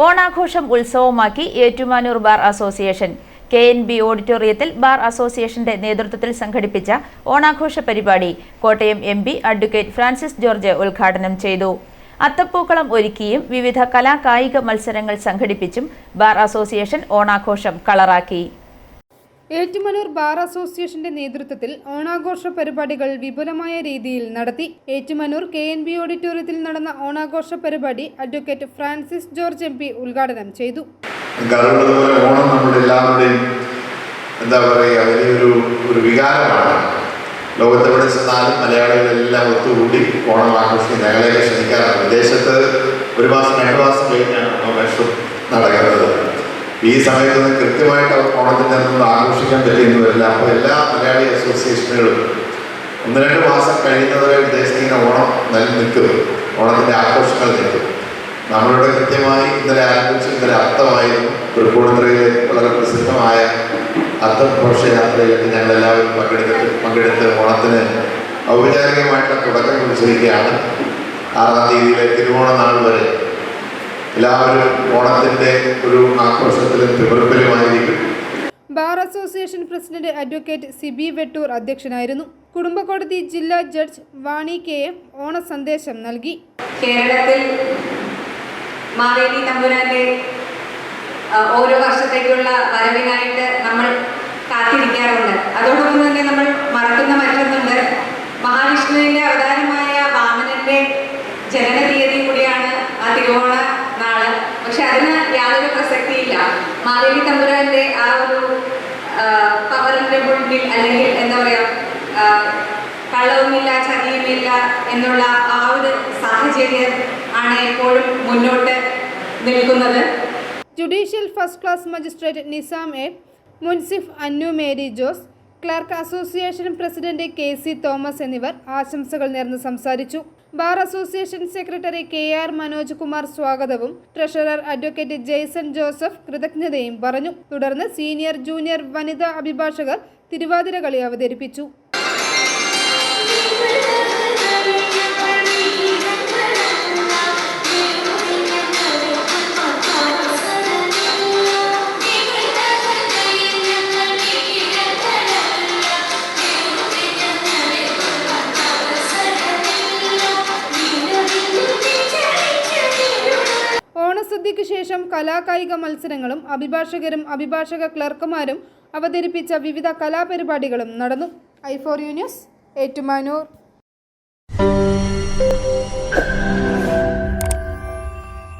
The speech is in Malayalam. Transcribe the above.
ഓണാഘോഷം ഉത്സവമാക്കി Ettumanoor bar association. K N B ഓഡിറ്റോറിയത്തിൽ ബാർ അസോസിയേഷന്റെ നേതൃത്വത്തിൽ സംഘടിപ്പിച്ച ഓണാഘോഷ പരിപാടി Kottayam M P advocate Francis George ഉദ്ഘാടനം ചെയ്തു. അത്തപ്പൂക്കളം ഒരുക്കിയും വിവിധ കലാകായിക മത്സരങ്ങൾ സംഘടിപ്പിച്ചും ബാർ അസോസിയേഷൻ ഓണാഘോഷം കളറാക്കി. ഏറ്റുമാനൂർ ബാർ അസോസിയേഷന്റെ നേതൃത്വത്തിൽ ഓണാഘോഷ പരിപാടികൾ വിപുലമായ രീതിയിൽ നടത്തി. ഏറ്റുമാനൂർ കെ എൻ ബി ഓഡിറ്റോറിയത്തിൽ നടന്ന ഓണാഘോഷ പരിപാടി advocate Francis George M P ഉദ്ഘാടനം ചെയ്തു. ഓണം നമ്മുടെ എല്ലാവരുടെയും എന്താ പറയുക വലിയൊരു ഒരു വികാരമാണ്. ലോകത്തെവിടെ ചെന്നാലും മലയാളികളെല്ലാം ഒത്തുകൂടി ഓണം ആഘോഷിക്കുന്ന ഞങ്ങളെയൊക്കെ ക്ഷണിക്കാറുണ്ട്. വിദേശത്ത് ഒരു മാസം രണ്ട് മാസം കഴിഞ്ഞാണ് ഓണാഘോഷം നടക്കുന്നത്. ഈ സമയത്തൊന്നും കൃത്യമായിട്ട് അവർ ഓണത്തിന്റെ അന്ന് ആഘോഷിക്കാൻ പറ്റിയെന്ന് വരില്ല അപ്പോൾ എല്ലാ മലയാളി അസോസിയേഷനുകളും ഒന്ന് രണ്ട് മാസം കഴിയുന്നവരെ ഉദ്ദേശിക്കുന്ന ഓണം നല്ല നിൽക്കും. ഓണത്തിന്റെ ആഘോഷങ്ങൾ നിൽക്കും. നമ്മളിവിടെ കൃത്യമായി ഇന്നലെ ആരംഭിച്ചു. ഇന്നലെ അത്തമായിരുന്നു തൃപ്പൂണിത്തുറയിലെ വളരെ പ്രസിദ്ധമായ അത്തം യാത്രയിലേക്ക് ഞങ്ങൾ എല്ലാവരും പങ്കെടുത്തിട്ട് പങ്കെടുത്ത് ഓണത്തിന് ഔപചാരികമായിട്ടുള്ള തുടക്കം കുറിച്ചിരിക്കുകയാണ്. ആറാം തീയതിയിലെ തിരുവോണ നാൾ വരെ എല്ലാവരും ഓണത്തിന്റെ ഒരു ആഘോഷത്തിലും തിമിർപ്പിലുമായിരിക്കും. Bar association president advocate Sibi Vettoor അധ്യക്ഷനായിരുന്നു. കുടുംബക്കോടതി ജില്ലാ ജഡ്ജ് വാണി കെ എം ഓണ സന്ദേശം നൽകി. കേരളത്തിൽ മാവേലി തമ്പുരാന്റെ ഓരോ വർഷത്തേക്കുള്ള വരവിനായിട്ട് നമ്മൾ കാത്തിരിക്കാറുണ്ട്. അതിന് യാതൊരു പ്രസക്തിയില്ല. മാവേലി തമ്പുരാന്റെ ആ ഒരു പവറിന്റെ മുൻപിൽ അല്ലെങ്കിൽ എന്താ പറയാ കള്ളവുമില്ല ചതിയുമില്ല എന്നുള്ള ആ ഒരു സാഹചര്യം ആണ് എപ്പോഴും മുന്നോട്ട് നിൽക്കുന്നത്. Judicial first class magistrate Nizam A munsif Annu Mary Jose clerk association president K C Thomas എന്നിവർ ആശംസകൾ നേർന്ന് സംസാരിച്ചു. Bar association secretary K R Manoj Kumar സ്വാഗതവും ട്രഷറർ അഡ്വക്കേറ്റ് ജെയ്സൺ ജോസഫ് കൃതജ്ഞതയും പറഞ്ഞു. തുടർന്ന് സീനിയർ ജൂനിയർ വനിതാ അഭിഭാഷകർ തിരുവാതിര കളി അവതരിപ്പിച്ചു. ഓണസദ്യയ്ക്ക് ശേഷം കലാകായിക മത്സരങ്ങളും അഭിഭാഷകരും അഭിഭാഷക ക്ലർക്കുമാരും അവതരിപ്പിച്ച വിവിധ കലാപരിപാടികളും നടന്നു. I for you news Ettumanoor.